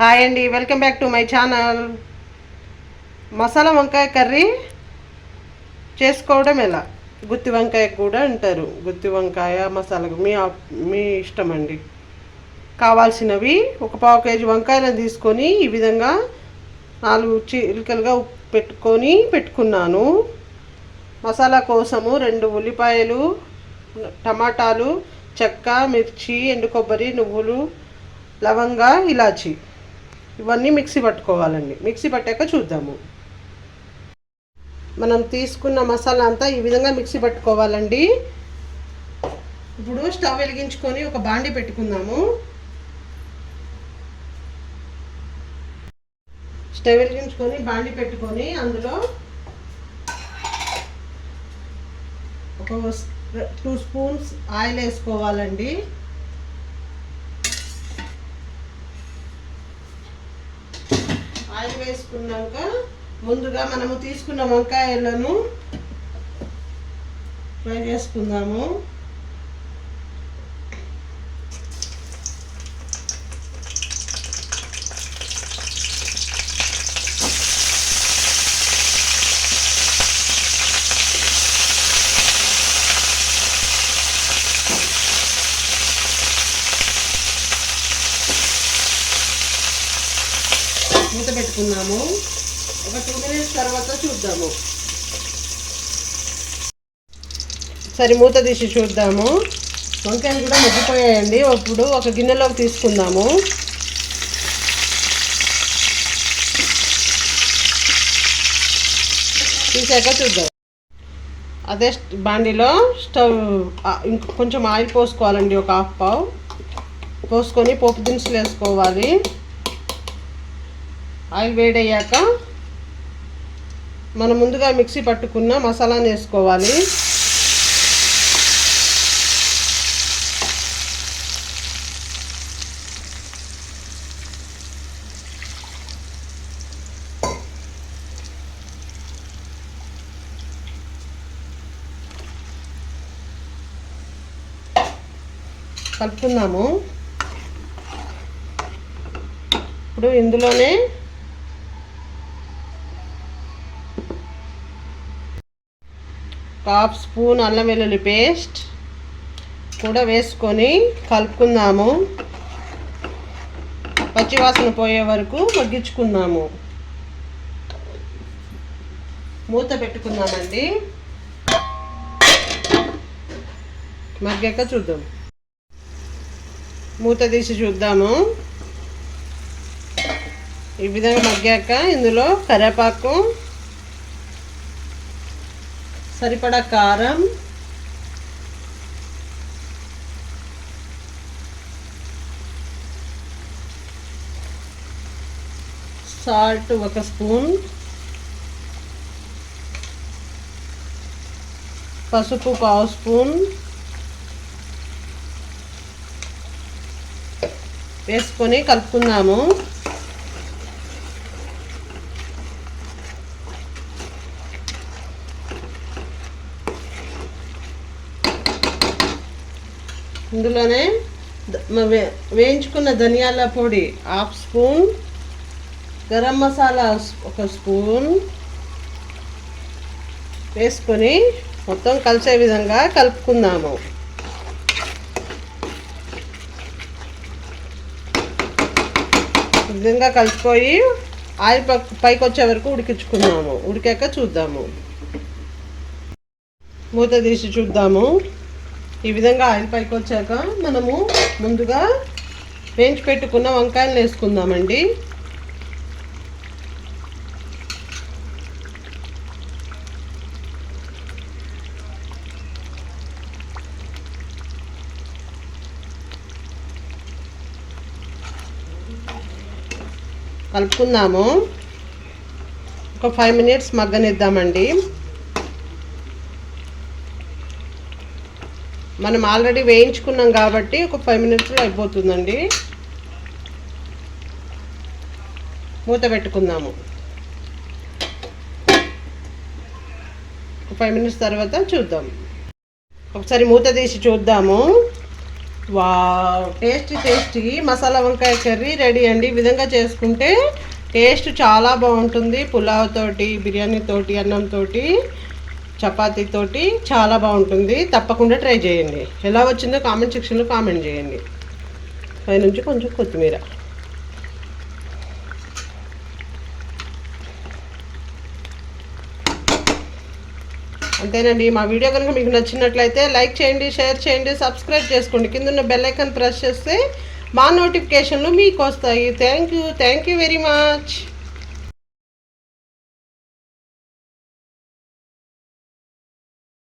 Hi అండి welcome back to my channel. Masala వంకాయ curry చేసుకోవడం ఎలా? గుత్తి వంకాయ కూడా అంటారు. గుత్తి వంకాయ మసాలా మీ మీ ఇష్టం అండి. కావాల్సినవి ఒక పావు కేజీ వంకాయలను తీసుకొని ఈ విధంగా నాలుగు చిలుకలుగా పెట్టుకొని పెట్టుకున్నాను. మసాలా కోసము రెండు ఉల్లిపాయలు టమాటాలు చెక్క మిర్చి ఎండు కొబ్బరి నువ్వులు లవంగా ఇలాచి. ఇవన్నీ మిక్సీ పట్టుకోవాలండి. మిక్సీ పట్టాక చూద్దాము. మనం తీసుకున్న మసాలా అంతా ఈ విధంగా మిక్సీ పట్టుకోవాలండి. ఇప్పుడు స్టవ్ వెలిగించుకొని ఒక బాండి పెట్టుకుందాము. స్టవ్ వెలిగించుకొని బాండి పెట్టుకొని అందులో ఒక టూ స్పూన్స్ ఆయిల్ వేసుకోవాలండి ఆయిల్ వేసుకున్నాక ముందుగా మనము తీసుకున్న వంకాయలను ఫ్రై చేసుకుందాము. మూత ఒక టూ మినిట్స్ తర్వాత చూద్దాము. సరే మూత తీసి చూద్దాము. వంకాయలు కూడా మగ్గిపోయాయండి. ఇప్పుడు ఒక గిన్నెలోకి తీసుకుందాము. తీసాక చూద్దాం. అదే స్ట్- బాండిలో స్టవ్ ఆ, కొంచెం ఆయిల్ పోసుకోవాలండి ఒక హాఫ్ పావు. పోసుకొని పోపు దినుసులు వేసుకోవాలి. ఆయిల్ వేడయ్యాక మనం ముందుగా మిక్సీ పట్టుకున్న మసాలాను వేసుకోవాలి. కలుపుకున్నాము ఇప్పుడు ఇందులోనే హాఫ్ స్పూన్ అల్లం వెల్లుల్లి పేస్ట్ కూడా వేసుకొని కలుపుకుందాము. పచ్చివాసన పోయే వరకు మగ్గించుకుందాము. మూత పెట్టుకుందామండి. మగ్గాక చూద్దాం. మూత తీసి చూద్దాము. ఈ విధంగా మగ్గాక ఇందులో కరివేపాకు సరిపడా కారం. సాల్ట్ ఒక స్పూన్. పసుపు పావు స్పూన్. వేసుకొని కలుపుకుందాము. ఇందులోనే వేయించుకున్న ధనియాల పొడి హాఫ్ స్పూన్ గరం మసాలా ఒక స్పూన్ వేసుకొని మొత్తం కలిసే విధంగా కలుపుకుందాము. విధంగా కలిసిపోయి ఆయిల్ పైకి వచ్చే వరకు ఉడికించుకుందాము. ఉడికాక చూద్దాము. మూత తీసి చూద్దాము. ఈ విధంగా ఆయిల్ పైకి వచ్చాక మనము ముందుగా వేయించి పెట్టుకున్న వంకాయలు వేసుకుందామండి. కలుపుకుందాము. ఒక ఫైవ్ మినిట్స్ మగ్గనిద్దామండి. మనం ఆల్రెడీ వేయించుకున్నాం కాబట్టి ఒక ఫైవ్ మినిట్స్లో అయిపోతుందండి. మూత పెట్టుకుందాము. ఒక ఫైవ్ మినిట్స్ తర్వాత చూద్దాం. ఒకసారి మూత తీసి చూద్దాము. వా టేస్టీ టేస్టీ. మసాలా వంకాయ కర్రీ రెడీ అండి. ఈ విధంగా చేసుకుంటే టేస్ట్ చాలా బాగుంటుంది. పులావ్ తోటి బిర్యానీ తోటి అన్నం తోటి. చపాతీతోటి చాలా బాగుంటుంది. తప్పకుండా ట్రై చేయండి. ఎలా వచ్చిందో కామెంట్ సెక్షన్లో కామెంట్ చేయండి. పైనుంచి కొంచెం కొత్తిమీర. అంతేనండి. మా వీడియో కనుక మీకు నచ్చినట్లయితే లైక్ చేయండి షేర్ చేయండి సబ్స్క్రైబ్ చేసుకోండి. కింద ఉన్న బెల్ ఐకాన్ ప్రెస్ చేస్తే మా నోటిఫికేషన్లు మీకు వస్తాయి. Thank you. Thank you very much.